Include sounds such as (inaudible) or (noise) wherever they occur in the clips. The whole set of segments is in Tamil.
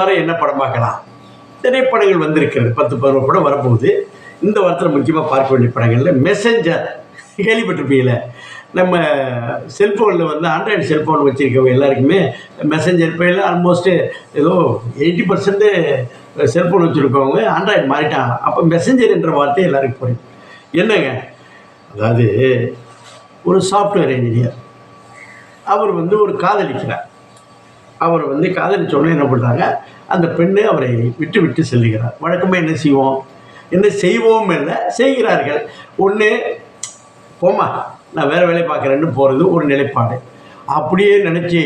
வாரம் என்ன படம் பார்க்கலாம்? திரைப்படங்கள் வந்திருக்கிறது. பத்து பதினோரு படம் வரப்போகுது. இந்த வாரத்தில் முக்கியமாக பார்க்க வேண்டிய படங்களில் மெசஞ்சர் கேள்விப்பட்டிருப்பீங்கள நம்ம செல்ஃபோனில் வந்து ஆண்ட்ராய்டு செல்ஃபோன் வச்சுருக்கவங்க எல்லாருக்குமே மெசஞ்சர் பேரில் ஆல்மோஸ்ட்டு ஏதோ எயிட்டி பர்சன்ட்டு செல்ஃபோன் வச்சுருக்கவங்க ஆண்ட்ராய்டு மாறிட்டாங்க. அப்போ மெசஞ்சர் என்ற வார்த்தை எல்லாருக்கும் புரியும். என்னங்க? அதாவது ஒரு சாஃப்ட்வேர் இன்ஜினியர் அவர் வந்து ஒரு காதலிக்கிறார். அவர் வந்து காதலி உடனே என்ன பண்ணுறாங்க அந்த பெண்ணு அவரை விட்டு விட்டு செல்லுகிறார். வழக்கமாக என்ன செய்வோம்? என்ன செய்வோம் இல்லை செய்கிறார்கள். ஒன்று போமா நான் வேறு வேலையை பார்க்குறேன்னு போகிறது ஒரு நிலைப்பாடு. அப்படியே நினச்சி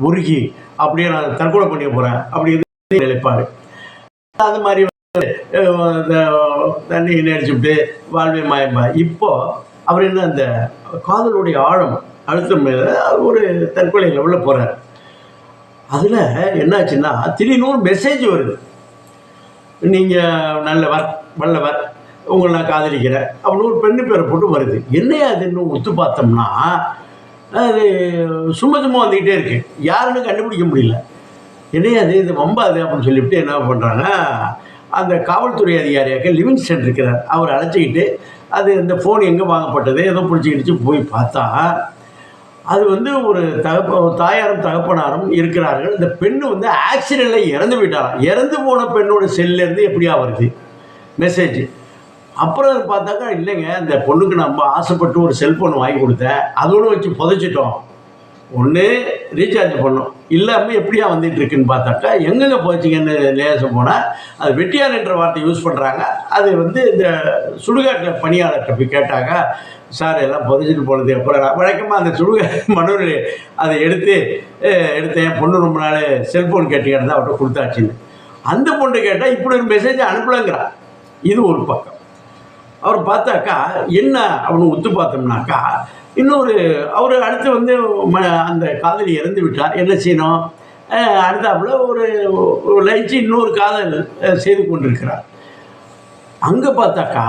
உருகி அப்படியே நான் தற்கொலை பண்ணிக்க போகிறேன் அப்படிங்கிறது நிலைப்பாடு. அது மாதிரி வந்து, அஹ், தண்ணி வாழ்வே மாயம்பா இப்போது அவர் என்ன அந்த காதலுடைய ஆழம் அழுத்தம் ஒரு தற்கொலை லெவலில் போகிறார் அதில் என்னாச்சுன்னா திடீர்னு ஒரு மெசேஜ் வருது. நீங்கள் நல்லவர் வல்லவர் உங்களை நான் காதலிக்கிறேன் அப்படின்னு ஒரு பெண்ணு பேரை போட்டு வருது. என்னையா அதுன்னு ஒத்து பார்த்தோம்னா அது சும்மா சும்மா வந்துக்கிட்டே இருக்கு. யாருன்னு கண்டுபிடிக்க முடியல. என்னையா அது இது வம்பாது அப்படின்னு சொல்லிவிட்டு என்ன பண்ணுறாங்க அந்த காவல்துறை அதிகாரியாக லிவிங்ஸ்டன் இருக்கிறார். அவர் அழைச்சிக்கிட்டு அது இந்த ஃபோன் எங்கே வாங்கப்பட்டது ஏதோ பிடிச்சிக்கிட்டு போய் பார்த்தா அது வந்து ஒரு தகப்ப ஒரு தாயாரும் தகப்பனாரும் இருக்கிறார்கள். இந்த பெண்ணு வந்து ஆக்சிடெண்ட்டில் இறந்து விட்டாராம் இறந்து போன பெண்ணோட செல்லேருந்து எப்படியா வருது? மெசேஜ் அப்புறம் பார்த்தாக்கா இல்லைங்க அந்த பொண்ணுக்கு நம்ம ஆசைப்பட்டு ஒரு செல்ஃபோன் வாங்கி கொடுத்தேன். அதோடு வச்சு புதைச்சிட்டோம். ஒன்று ரீசார்ஜ் பண்ணோம் இல்லாமல் எப்படியா வந்துட்டு இருக்குன்னு பார்த்தாக்கா எங்கெங்கே போச்சுங்கன்னு லேசம் போனால் அது வெட்டியார் என்ற வார்த்தை யூஸ் பண்ணுறாங்க அது வந்து இந்த சுடுகாட்டில் பணியாளர்கிட்ட போய் கேட்டாங்க சார் எல்லாம் புதைச்சிட்டு போனது அப்புறம் வழக்கமாக அந்த சுடுகா (laughs) மனுவில் அதை எடுத்து எடுத்தேன். பொண்ணு ரொம்ப நாள் செல்ஃபோன் கேட்டு தான் அவர்கிட்ட கொடுத்தாச்சுன்னு. அந்த பொண்ணு கேட்டால் இப்படி ஒரு மெசேஜ் அனுப்பலங்கிறான் இது ஒரு பக்கம். அவர் பார்த்தாக்கா என்ன அப்படின்னு ஒத்து பார்த்தோம்னாக்கா இன்னொரு அவர் அடுத்து வந்து ம அந்த காதலி இறந்து விட்டார். என்ன செய்யணும்? அடுத்தாப்புல ஒரு ஒரு லஞ்ச் இன்னொரு காதல் செய்து கொண்டிருக்கிறார். அங்கே பார்த்தாக்கா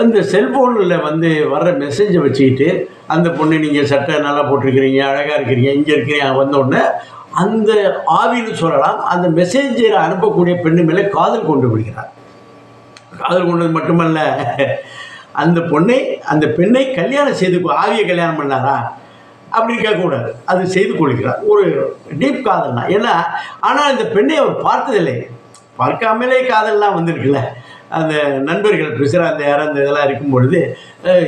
அந்த செல்ஃபோனில் வந்து வர்ற மெசேஜை வச்சுக்கிட்டு அந்த பொண்ணு நீங்கள் சட்டை நல்லா போட்டிருக்கிறீங்க அழகாக இருக்கிறீங்க இங்கே இருக்கிறீங்க வந்தோடனே அந்த ஆவின்னு சொல்லலாம் அந்த மெசேஜை அனுப்பக்கூடிய பெண்ணு மேலே காதல் கொண்டு விடுகிறார். காதல் கொண்டது மட்டுமல்ல. அந்த பொண்ணை அந்த பெண்ணை கல்யாணம் செய்து ஆவியை கல்யாணம் பண்ணாரா? அப்படின்னு கேட்கக்கூடாது அது செய்து கொள்கிறார். ஒரு டீப் காதல்னா ஏன்னா ஆனால் இந்த பெண்ணை அவர் பார்த்ததில்லை. பார்க்காமலே காதல்லாம் வந்திருக்குல்ல. அந்த நண்பர்கள் இருக்கிற அந்த யாரும் அந்த இதெல்லாம் இருக்கும் பொழுது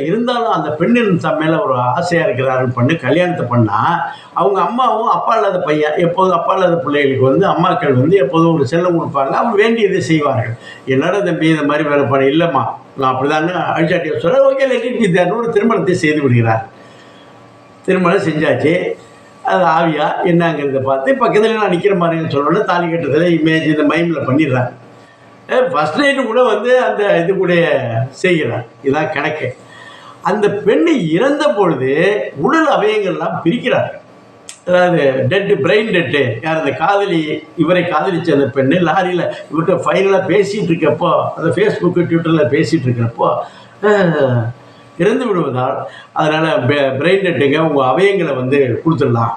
இருந்தாலும் அந்த பெண்ணின் தம் மேலே ஒரு ஆசையாக இருக்கிறாருன்னு பண்ணி கல்யாணத்தை பண்ணால் அவங்க அம்மாவும் அப்பா இல்லாத பையன் எப்போதும் அப்பா இல்லாத பிள்ளைகளுக்கு வந்து அம்மாக்கள் வந்து எப்போதும் ஒரு செல்லம் கொடுப்பாங்க. அவங்க வேண்டியதை செய்வார்கள். என்னடா தம்பி இந்த மாதிரி வேலை பண்ண இல்லைம்மா நான் அப்படிதான்னு அழிச்சாட்டியை சொல்ல ஓகே லெட்டிட் வித்யான்னு ஒரு திருமணத்தை செய்து விடுகிறார். திருமணம் செஞ்சாச்சு. அது ஆவியா என்னங்கிறத பார்த்து பக்கத்தில் நான் நிற்கிற மாதிரின்னு சொல்லணும்னா தாலி கட்டுறதுல இமேஜ் இந்த மைமில் பண்ணிடுறாங்க. ஃபஸ்ட் நைட்டு கூட வந்து அந்த இது கூட செய்கிறார். இதான் கணக்கு. அந்த பெண்ணை இறந்த பொழுது உடல் அவயங்கள்லாம் பிரிக்கிறார்கள் அதாவது டெட்டு பிரெயின் டெட்டு யார் அந்த காதலி இவரை காதலிச்ச அந்த பெண்ணு லாரியில் இவர்கிட்ட ஃபைனலாக பேசிகிட்டு இருக்கப்போ அந்த ஃபேஸ்புக்கு ட்விட்டரில் பேசிகிட்டு இருக்கிறப்போ இறந்து விடுவதால் அதனால் பிரெயின் டெட்டுங்க உங்கள் அவயங்களை வந்து கொடுத்துடலாம்.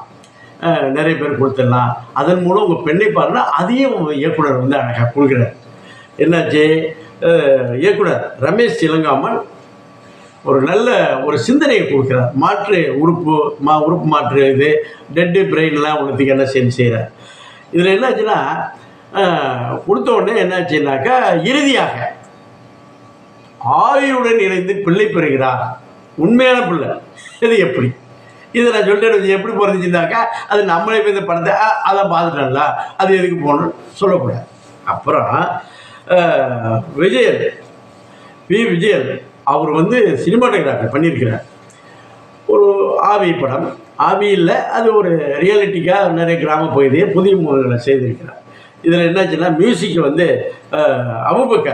நிறைய பேர் கொடுத்துடலாம். அதன் மூலம் உங்கள் பெண்ணை பாருன்னா அதையும் இயக்குனர் வந்து அழகாக கொடுக்குறார். என்னாச்சு? இயக்குனர் ரமேஷ் இளங்காமல் ஒரு நல்ல ஒரு சிந்தனையை கொடுக்குறார். மாற்று உறுப்பு மா உறுப்பு மாற்று இது டெட்டு பிரெயின்லாம் உனத்துக்கு என்ன செஞ்சு செய்கிறார் இதில் என்னாச்சுன்னா கொடுத்த உடனே என்னாச்சுன்னாக்கா இறுதியாக ஆயுடன் இணைந்து பிள்ளை பெறுகிறார். உண்மையான பிள்ளை. இது எப்படி? இதை நான் சொல்லிட்டு எப்படி பிறந்துச்சுனாக்கா அது நம்மளே போய் இந்த படத்தை அதை அதான் பார்த்துட்டோம்ல அது எதுக்கு போகணும்னு சொல்லக்கூடாது. அப்புறம் விஜயன் பி. விஜயன் அவர் வந்து சினிமாட்டோகிராஃபி பண்ணியிருக்கிறார். ஒரு ஆவி படம். ஆவி இல்லை அது ஒரு ரியாலிட்டிக்காக நிறைய கிராம பகுதியை புதிய முறைகளை செய்திருக்கிறார். இதில் என்னாச்சுன்னா மியூசிக் வந்து அஹ்,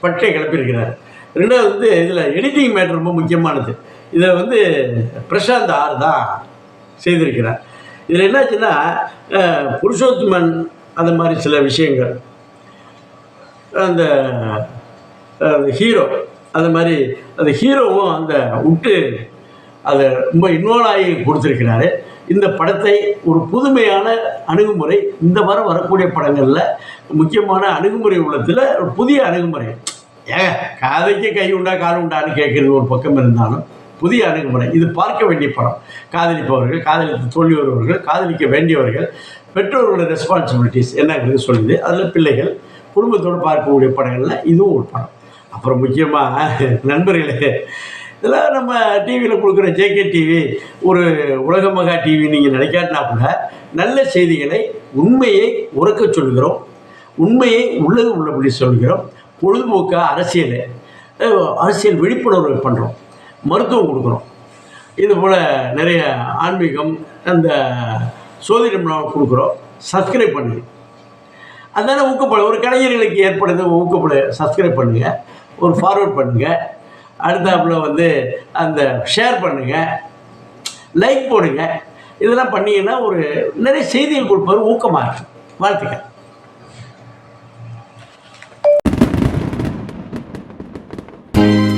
பட்டை கிளப்பியிருக்கிறார். ரெண்டாவது வந்து இதில் எடிட்டிங் மேட்டர் ரொம்ப முக்கியமானது. இதை வந்து பிரசாந்த் ஆர் தான் செய்திருக்கிறார். இதில் என்னாச்சுன்னா புருஷோத்மன் அந்த மாதிரி சில விஷயங்கள். அந்த ஹீரோ அந்த மாதிரி அந்த ஹீரோவும் அந்த விட்டு அதை ரொம்ப இன்வால்வ் ஆகி கொடுத்துருக்கிறாரு. இந்த படத்தை ஒரு புதுமையான அணுகுமுறை இந்த வாரம் வரக்கூடிய படங்களில் முக்கியமான அணுகுமுறை உள்ளத்தில் ஒரு புதிய அணுகுமுறை. ஏன் காதைக்கு கை உண்டா கால் உண்டான்னு கேட்குறது ஒரு பக்கம் இருந்தாலும் புதிய அணுகுமுறை. இது பார்க்க வேண்டிய படம். காதலிப்பவர்கள் காதலித்து தோல்வி வருபவர்கள் காதலிக்க வேண்டியவர்கள் பெற்றோர்களோட ரெஸ்பான்சிபிலிட்டிஸ் என்னங்கிறது சொல்லுது அதில் பிள்ளைகள் குடும்பத்தோடு பார்க்கக்கூடிய படங்களில் இதுவும் ஒரு படம். அப்புறம் முக்கியமாக நண்பர்களே இதெல்லாம் நம்ம டிவியில் கொடுக்குற ஜேகே டிவி ஒரு உலக மகா டிவி நீங்கள் நினைக்காட்டினா கூட நல்ல செய்திகளை உண்மையை உறக்க சொல்கிறோம் உண்மையை உள்ளது உள்ளபடி சொல்கிறோம் பொழுதுபோக்காக அரசியல் அரசியல் விழிப்புணர்வு பண்ணுறோம் மருத்துவம் கொடுக்குறோம். இது போல் நிறைய ஆன்மீகம் அந்த சோதிடம் கொடுக்குறோம். சப்ஸ்கிரைப் பண்ணுங்கள் அதனால் ஊக்கப்பட ஒரு கலைஞர்களுக்கு ஏற்படுது ஊக்கப்பட சப்ஸ்கிரைப் பண்ணுங்கள் ஒரு ஃபார்வர்ட் பண்ணுங்கள் அடுத்தாப்புல வந்து அந்த ஷேர் பண்ணுங்கள் லைக் போடுங்க. இதெல்லாம் பண்ணிங்கன்னா ஒரு நிறைய செய்திகள் கொடுப்பது ஊக்கமாக இருக்கும். வாழ்த்துக்கள். Thank